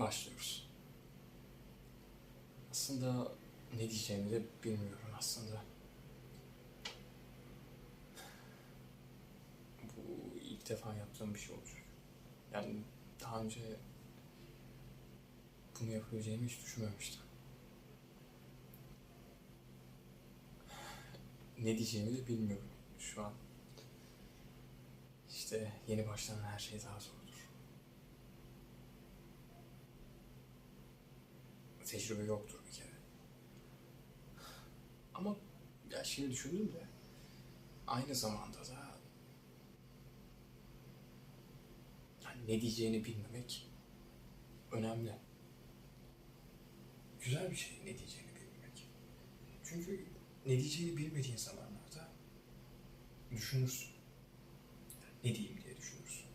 başlıyoruz. Aslında ne diyeceğimi de bilmiyorum aslında. Bu ilk defa yaptığım bir şey olacak. Yani daha önce bunu yapabileceğimi hiç düşünmemiştim. Ne diyeceğimi de bilmiyorum şu an. İşte yeni başlanan her şey daha zordur. Tecrübe yoktur bir kere. Ama ya şimdi düşündüm de aynı zamanda da yani ne diyeceğini bilmemek önemli. Güzel bir şey ne diyeceğini bilmemek. Çünkü ne diyeceğini bilmediğin zamanlarda düşünürsün. Ne diyeyim diye düşünürsün.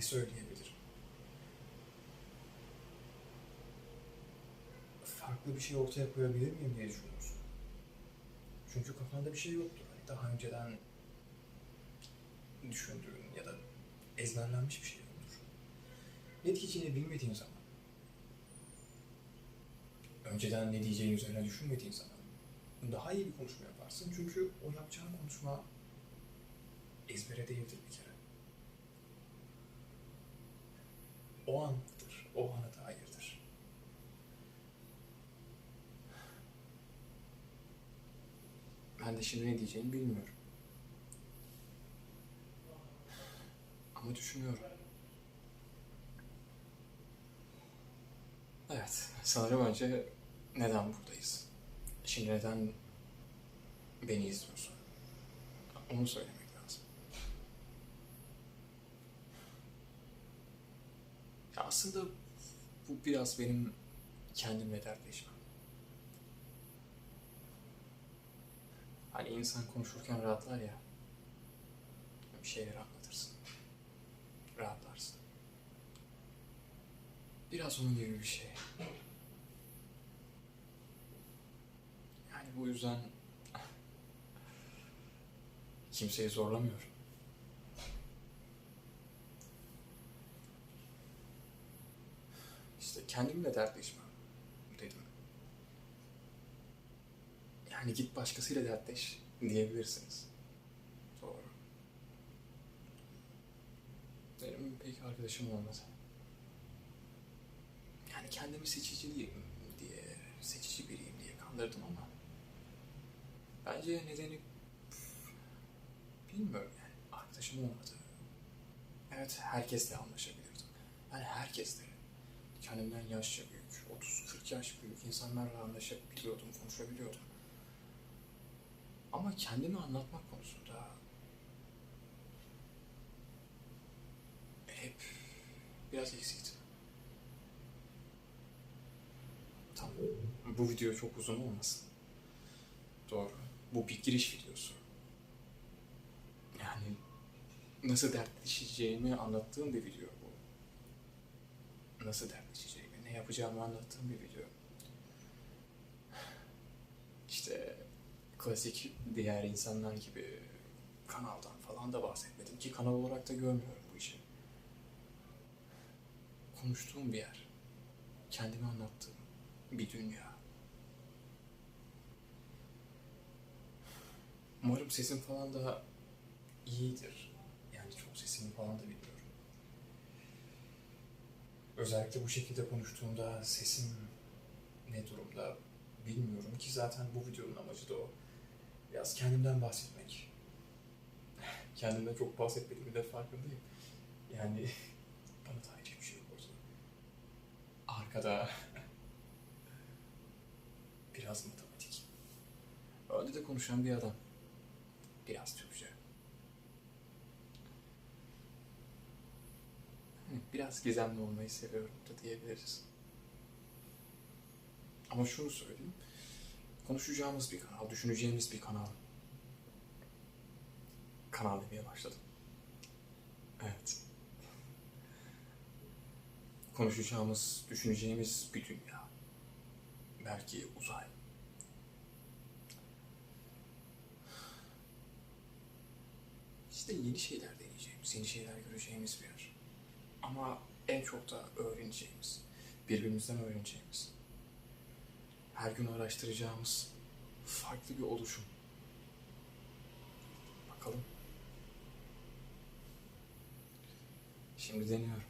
Ne söyleyebilirim? Farklı bir şey ortaya koyabilir miyim diye düşünüyorsun. Çünkü kafanda bir şey yoktur. Hani daha önceden düşündüğün ya da ezberlenmiş bir şey yoktur. Ne diyeceğini bilmediğin zaman, önceden ne diyeceğin üzerine düşünmediğin zaman daha iyi bir konuşma yaparsın. Çünkü o yapacağın konuşma ezbere değildir bir kere. O andır, o ana dairdir. Ben de şimdi ne diyeceğimi bilmiyorum. Ama düşünüyorum. Evet, sanırım önce neden buradayız? Şimdi neden beni izliyorsun? Onu söylemek Ya aslında bu biraz benim kendimle dertleşmem. Hani insan konuşurken rahatlar ya. Bir şeyler anlatırsın. Rahatlarsın. Biraz onun gibi bir şey. Yani bu yüzden kimseyi zorlamıyorum. İşte kendimle dertleşmem dedim. Yani git başkasıyla dertleş diyebilirsiniz. Doğru. Benim pek arkadaşım olmadı. Yani kendimi seçiciyim diye, seçici biriyim diye kandırdım ama bence nedeni bilmiyorum yani arkadaşım olmadı. Evet herkesle anlaşabilirdim. Yani herkesle. Kendimden yaşça büyük, 30-40 yaş büyük insanlarla anlaşabiliyordum, konuşabiliyordum. Ama kendimi anlatmak konusunda hep biraz eksikti. Tamam. Bu video çok uzun olmasın. Doğru. Bu bir giriş videosu. Yani nasıl dertleşeceğimi anlattığım bir video bu. Nasıl dertleşeceğimi, ne yapacağımı anlattığım bir video. İşte klasik diğer insanlar gibi kanaldan falan da bahsetmedim ki kanal olarak da görmüyorum bu işi. Konuştuğum bir yer. Kendimi anlattığım bir dünya. Umarım sesim falan da iyidir. Yani çok sesimi falan da bilmiyorum. Özellikle bu şekilde konuştuğumda sesim ne durumda bilmiyorum ki zaten bu videonun amacı da o. Biraz kendimden bahsetmek. Kendimden çok bahsetmediğimi de farkındayım. Yani bana daha hiçbir şey yok ortada. Arkada biraz matematik. Önde de konuşan bir adam. Biraz Türkçe. Hani Biraz gizemli olmayı seviyorum da diyebiliriz. Ama şunu söyleyeyim. Konuşacağımız bir kanal, düşüneceğimiz bir kanal. Kanal demeye başladım. Evet. Konuşacağımız, düşüneceğimiz bir dünya. Belki uzay. İşte yeni şeyler deneyeceğimiz, yeni şeyler göreceğimiz bir yer. Ama en çok da öğreneceğimiz, birbirimizden öğreneceğimiz, her gün araştıracağımız farklı bir oluşum. Bakalım. Şimdi deniyorum.